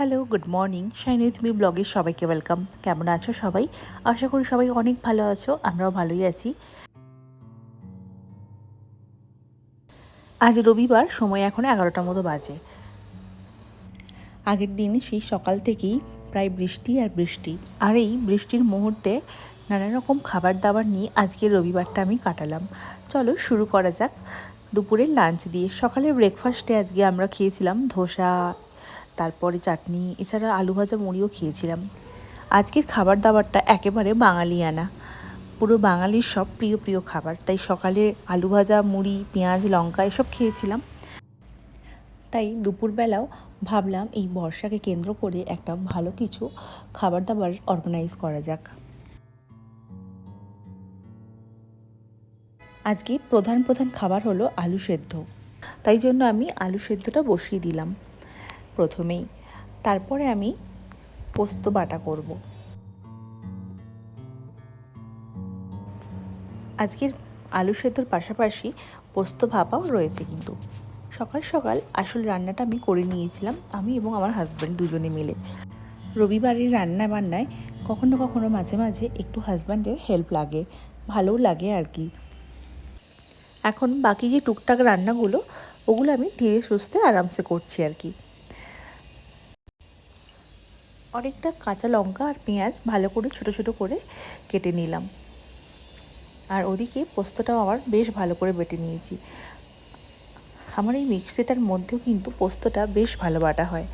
Hello, good morning. Shiny তুমি ব্লগে সবাইকে ওয়েলকাম। কেমন আছো সবাই? আশা করি সবাই অনেক ভালো আছো, আমরাও ভালোই আছি। আজ রবিবার, সময় এখন এগারোটার মতো বাজে। আগের দিন সেই সকাল থেকেই প্রায় বৃষ্টি আর বৃষ্টি। আর এই বৃষ্টির মুহূর্তে নানা রকম খাবার দাবার নিয়ে আজকের রবিবারটা আমি কাটালাম। চলো শুরু করা যাক। দুপুরের লাঞ্চ দিয়ে সকালের ব্রেকফাস্টে আজকে আমরা খেয়েছিলাম ধোসা তারপরে চাটনি, এছাড়া আলু ভাজা মুড়িও খেয়েছিলাম। আজকের খাবার দাবারটা একেবারে বাঙালিয়ানা। পুরো বাঙালির সব প্রিয় প্রিয় খাবার। তাই সকালে আলু ভাজা, মুড়ি, পেঁয়াজ, লঙ্কা এসব খেয়েছিলাম। তাই দুপুরবেলাও ভাবলাম এই বর্ষাকে কেন্দ্র করে একটা ভালো কিছু খাবার দাবার অর্গানাইজ করা যাক। আজকে প্রধান প্রধান খাবার হলো আলু সেদ্ধ। তাই জন্য আমি আলু সেদ্ধটা বসিয়ে দিলাম। প্রথমেই। তারপরে আমি পোস্ত বাটা করব। আজকের আলু সেদ্ধর পাশাপাশি পোস্ত ভাপাও রয়েছে কিন্তু। সকাল সকাল আসল রান্নাটা আমি করে নিয়েছিলাম, আমি এবং আমার হাজব্যান্ড দুজনে মিলে। রবিবারের রান্না বান্নায় কখনো কখনো মাঝে মাঝে একটু হাজব্যান্ডের হেল্প লাগে, ভালোও লাগে আর কি। এখন বাকি যে টুকটাক রান্নাগুলো, ওগুলো আমি ধীরে সুস্থে আরামসে করছি আর কি। অনেকটা কাঁচা লঙ্কা আর পেঁয়াজ ভালো করে, ছোট ছোট করে কেটে নিলাম। আর ওদিকে পোস্তটাও আমার বেশ ভালো করে বেটে নিয়েছি। আমার এই মিক্সিটার মধ্যেও কিন্তু পোস্তটা বেশ ভালো বাটা হয়।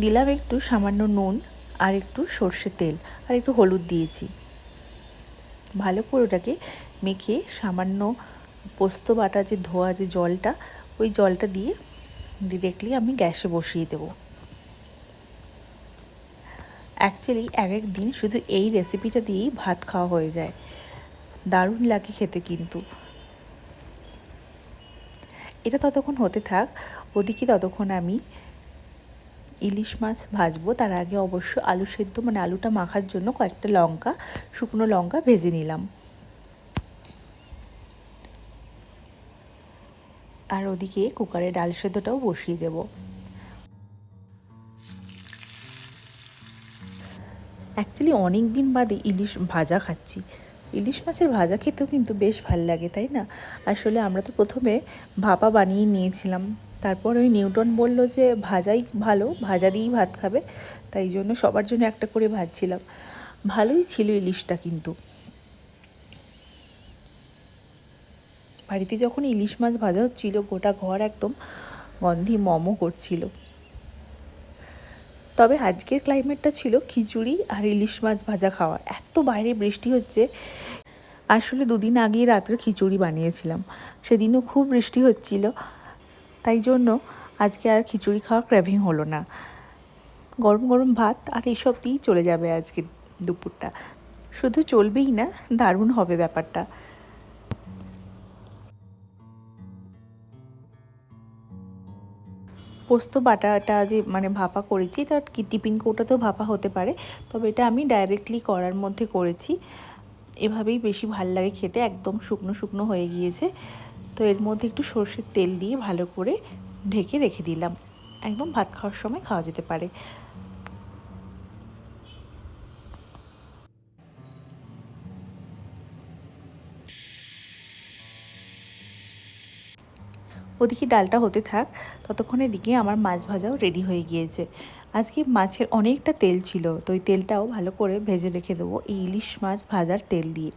দিলাম একটু সামান্য নুন আর একটু সর্ষের তেল আর একটু হলুদ দিয়েছি। ভালো করে ওটাকে মেখে সামান্য পোস্ত বাটা যে ধোয়া যে জলটা, ওই জলটা দিয়ে ডিরেক্টলি আমি গ্যাসে বসিয়ে দেবো। অ্যাকচুয়ালি এক এক দিন শুধু এই রেসিপিটা দিয়েই ভাত খাওয়া হয়ে যায়। দারুণ লাগে খেতে কিন্তু। এটা ততক্ষণ হতে থাক, ওদিকে ততক্ষণ আমি ইলিশ মাছ ভাজবো। তার আগে অবশ্য আলু সেদ্ধ মানে আলুটা মাখার জন্য কয়েকটা লঙ্কা, শুকনো লঙ্কা ভেজে নিলাম। আর ওদিকে কুকারে ডাল সেদ্ধটাও বসিয়ে দেবো। অ্যাকচুয়ালি অনেক দিন বাদে ইলিশ ভাজা খাচ্ছি। ইলিশ মাছের ভাজা খেতেও কিন্তু বেশ ভালো লাগে, তাই না? আসলে আমরা তো প্রথমে ভাপা বানিয়ে নিয়েছিলাম। তারপর ওই নিউটন বলল যে, ভাজাই ভালো, ভাজা দিয়েই ভাত খাবে। তাই জন্য সবার জন্য একটা করে ভাজছিলাম ভালোই ছিল ইলিশটা কিন্তু। বাড়িতে যখন ইলিশ মাছ ভাজা হচ্ছিল, গোটা ঘর একদম গন্ধি মমো করছিল। তবে আজকের ক্লাইমেটটা ছিল খিচুড়ি আর ইলিশ মাছ ভাজা খাওয়া। এত বাইরে বৃষ্টি হচ্ছে। আসলে দুদিন আগেই রাত্রে খিচুড়ি বানিয়েছিলাম। সেদিনও খুব বৃষ্টি হচ্ছিল। তাই জন্য আজকে আর খিচুড়ি খাওয়া ক্র্যাভিং হলো না। গরম গরম ভাত আর এইসব দিয়েই চলে যাবে আজকে দুপুরটা। শুধু চলবেই না, দারুণ হবে ব্যাপারটা। পোস্ত বাটাটা যে মানে ভাপা করেছি এটা টিফিন কৌটাতেও ভাপা হতে পারে, তবে এটা আমি ডাইরেক্টলি করার মধ্যে করেছি। এভাবেই বেশি ভালো লাগে খেতে, একদম শুকনো শুকনো হয়ে গিয়েছে। তো এর মধ্যে একটু সর্ষের তেল দিয়ে ভালো করে ঢেকে রেখে দিলাম। একদম ভাত খাওয়ার সময় খাওয়া যেতে পারে। ওদিকে ডালটা হতে থাক, ততক্ষণে দিকে আমার মাছ ভাজাও রেডি হয়ে গিয়েছে। আজকে মাছের অনেকটা তেল ছিল, তো ওই তেলটাও ভালো করে ভেজে রেখে দেবো এই ইলিশ মাছ ভাজার তেল দিয়ে।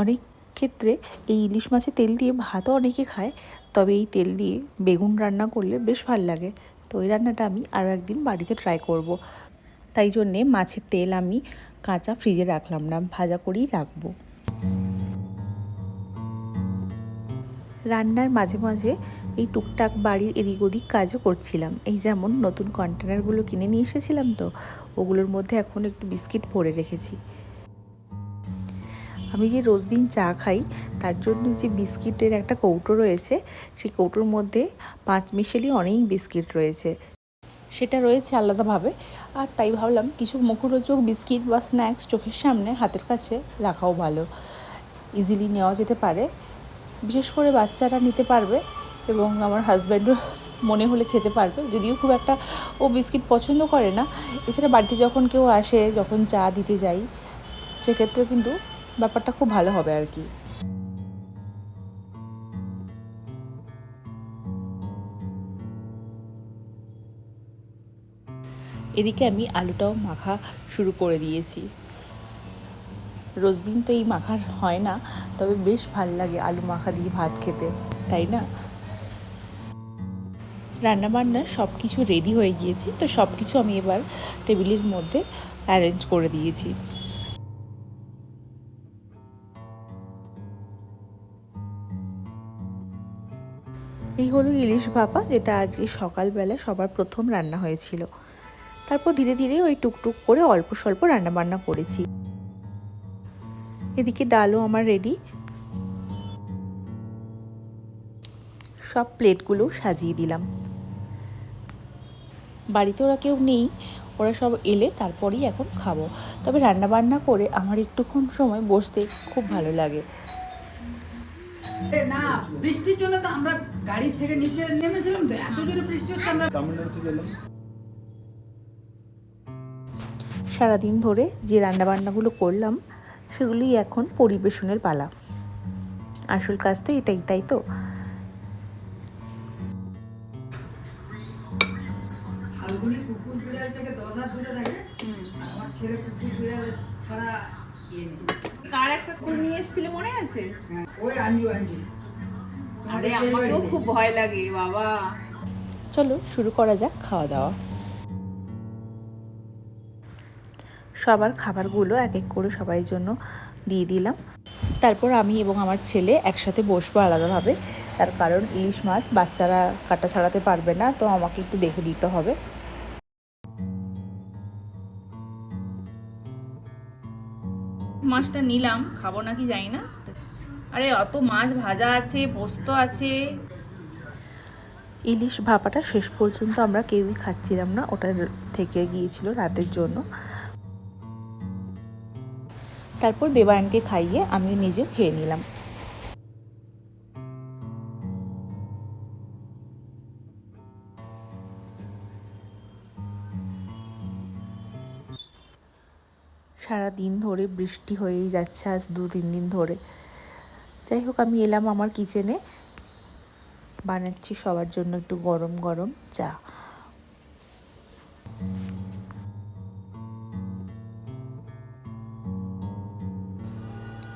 অনেক ক্ষেত্রে এই ইলিশ মাছের তেল দিয়ে ভাতও অনেকে খায়, তবে এই তেল দিয়ে বেগুন রান্না করলে বেশ ভালো লাগে। তো ওই রান্নাটা আমি আরও একদিন বাড়িতে ট্রাই করব। তাই জন্যে মাছের তেল আমি কাঁচা ফ্রিজে রাখলাম না, ভাজা করেই রাখব। রান্নার মাঝে মাঝে এই টুকটাক বাড়ির এদিক ওদিক কাজও করছিলাম। এই যেমন নতুন কন্টেনারগুলো কিনে নিয়ে এসেছিলাম তো, ওগুলোর মধ্যে এখন একটু বিস্কিট ভরে রেখেছি। আমি যে রোজ দিন চা খাই, তার জন্য যে বিস্কিটের একটা কৌটো রয়েছে, সেই কৌটোর মধ্যে পাঁচ মিশেলি অনেক বিস্কিট রয়েছে। সেটা রয়েছে আলাদাভাবে, আর তাই ভাবলাম কিছু মুখরোচক বিস্কিট বা স্ন্যাক্স চোখের সামনে হাতের কাছে রাখাও ভালো। ইজিলি নেওয়া যেতে পারে। বিশেষ করে বাচ্চারা নিতে পারবে এবং আমার হাজব্যান্ডও মনে হলে খেতে পারবে। যদিও খুব একটা ও বিস্কিট পছন্দ করে না। এছাড়া বাড়িতে যখন কেউ আসে, যখন চা দিতে যাই সেক্ষেত্রে কিন্তু ব্যাপারটা খুব ভালো হবে আর কি। এদিকে আমি আলুটাও মাখা শুরু করে দিয়েছি। রোজ দিন তো এই মাখার হয় না, তবে বেশ ভালো লাগে আলু মাখা দিয়ে ভাত খেতে, তাই না? রান্নাবান্না সব কিছু রেডি হয়ে গিয়েছে, তো সব কিছু আমি এবার টেবিলের মধ্যে অ্যারেঞ্জ করে দিয়েছি। এই হলো ইলিশ ভাপা, যেটা আজকে সকালবেলা সবার প্রথম রান্না হয়েছিল। তারপর ধীরে ধীরে ওই টুকটুক করে অল্প স্বল্প রান্নাবান্না করেছি। এদিকে ডালও আমার রেডি সব প্লেটগুলো সাজিয়ে দিলাম। বাড়িতে ওরা কেউ নেই ওরা সব এলে তারপরেই এখন খাব। তবে রান্না বান্না করে আমার একটুক্ষণ সময় বসতে খুব ভালো লাগে। না বৃষ্টির জন্য তো আমরা গাড়ি থেকে নিচে নেমেছিলাম তো এত জোরে বৃষ্টি হচ্ছে আমরা তামিলনাড়ু থেকে এলাম। সারাদিন ধরে যে রান্নাবান্নাগুলো করলাম সেগুলি এখন পরিবেশনের পালা। আসল কাজ তো এটাই তাই তো? ফাল্গুনি কুকুর বিড়াল থেকে দশ হাত দূরে থাকে। আমার ছেলে কুকুর বিড়াল ছাড়া ইয়ে কার একটা কুকুর নিয়ে এসেছিলে মনে আছে? হ্যাঁ, ওই আঞ্জু আঞ্জু। আরে আমাকেও খুব ভয় লাগে বাবা। চলো শুরু করা যাক খাওয়া দাওয়া। সবার খাবারগুলো এক এক করে সবাই জন্য দিয়ে দিলাম। তারপর আমি এবং আমার ছেলে একসাথে বসবো আলাদাভাবে। তার কারণ ইলিশ মাছ বাচ্চারা কাটা ছাড়াতে পারবে না তো আমাকে একটু দেখে দিতে হবে। মাছটা নিলাম খাব নাকি জানি না। আরে অত মাছ ভাজা আছে পোস্ত আছে। ইলিশ ভাপাটা শেষ পর্যন্ত আমরা কেউই খাচ্ছিলাম না ওটা থেকে গিয়েছিল রাতের জন্য। তারপর দেবায়নকে খাইয়ে আমি নিজেও খেয়ে নিলাম। সারা দিন ধরে বৃষ্টি হয়েই যাচ্ছে আজ দু তিন দিন ধরে। যাই হোক, আমি এলাম আমার কিচেনে। বানাচ্ছি সবার জন্য একটু গরম গরম চা।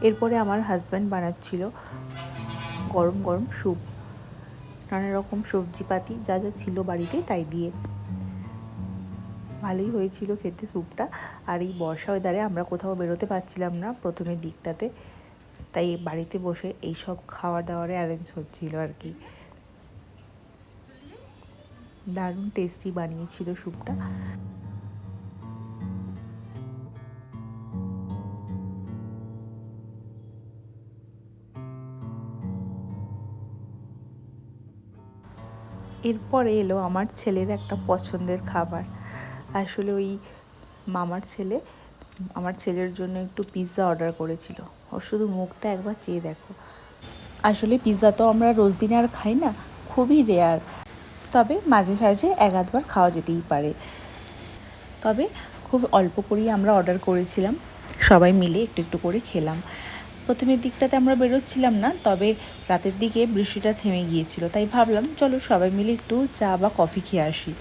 এরপরে আমার হাজব্যান্ড বানাচ্ছিল গরম গরম স্যুপ, নানা রকম সবজিপাতি যা যা ছিল বাড়িতে তাই দিয়ে। ভালোই হয়েছিল খেতে স্যুপটা, আর এই বর্ষা ওয়েদারে আমরা কোথাও বেরোতে পারছিলাম না প্রথমের দিকটাতে, তাই বাড়িতে বসে এই সব খাওয়া দাওয়ারে অ্যারেঞ্জ হচ্ছিল আর কি। দারুণ টেস্টি বানিয়েছিল স্যুপটা। এরপরে এলো আমার ছেলের একটা পছন্দের খাবার। আসলে ওই মামার ছেলে, আমার ছেলের জন্য একটু পিৎজা অর্ডার করেছিল। ওর শুধু মুখটা একবার চেয়ে দেখো। আসলে পিৎজা তো আমরা রোজ দিন আর খাই না, খুবই রেয়ার তবে মাঝে সাঝে এক আধবার খাওয়া যেতেই পারে। তবে খুব অল্প করেই আমরা অর্ডার করেছিলাম। সবাই মিলে একটু একটু করে খেলাম। প্রথমের দিকটাতে আমরা বেরোচ্ছিলাম না, তবে রাতের দিকে বৃষ্টিটা থেমে গিয়েছিল, তাই ভাবলাম চলো সবাই মিলে একটু চা বা কফি খেয়ে আসি।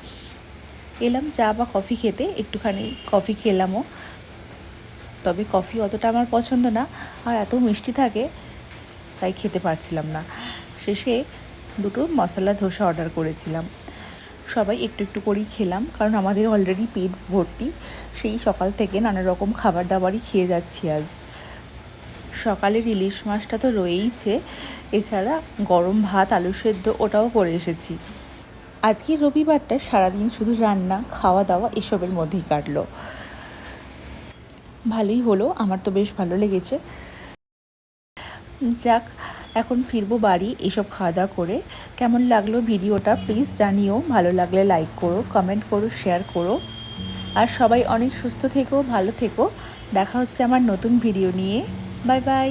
এলাম চা বা কফি খেতে, একটুখানি কফি খেলামও, তবে কফি অতটা আমার পছন্দ না, আর এত মিষ্টি থাকে, তাই খেতে পারছিলাম না। শেষে দুটো মশলা ধোসা অর্ডার করেছিলাম। সবাই একটু একটু করেই খেলাম, কারণ আমাদের অলরেডি পেট ভর্তি, সেই সকাল থেকে নানা রকম খাবার দাবারই খেয়ে যাচ্ছি আজ। সকালের ইলিশ মাছটা তো রয়েইছে। এছাড়া গরম ভাত, আলু সেদ্ধ, ওটাও করে এসেছি। আজকে রবিবারটা সারাদিন শুধু রান্না খাওয়া দাওয়া এসবের মধ্যেই কাটলো। ভালোই হলো, আমার তো বেশ ভালো লেগেছে। যাক, এখন ফিরবো বাড়ি এসব খাওয়া দাওয়া করে। কেমন লাগল ভিডিওটা প্লিজ জানিও। ভালো লাগলে লাইক করো, কমেন্ট করো, শেয়ার করো। আর সবাই অনেক সুস্থ থেকো, ভালো থেকো। দেখা হচ্ছে আমার নতুন ভিডিও নিয়ে। Bye bye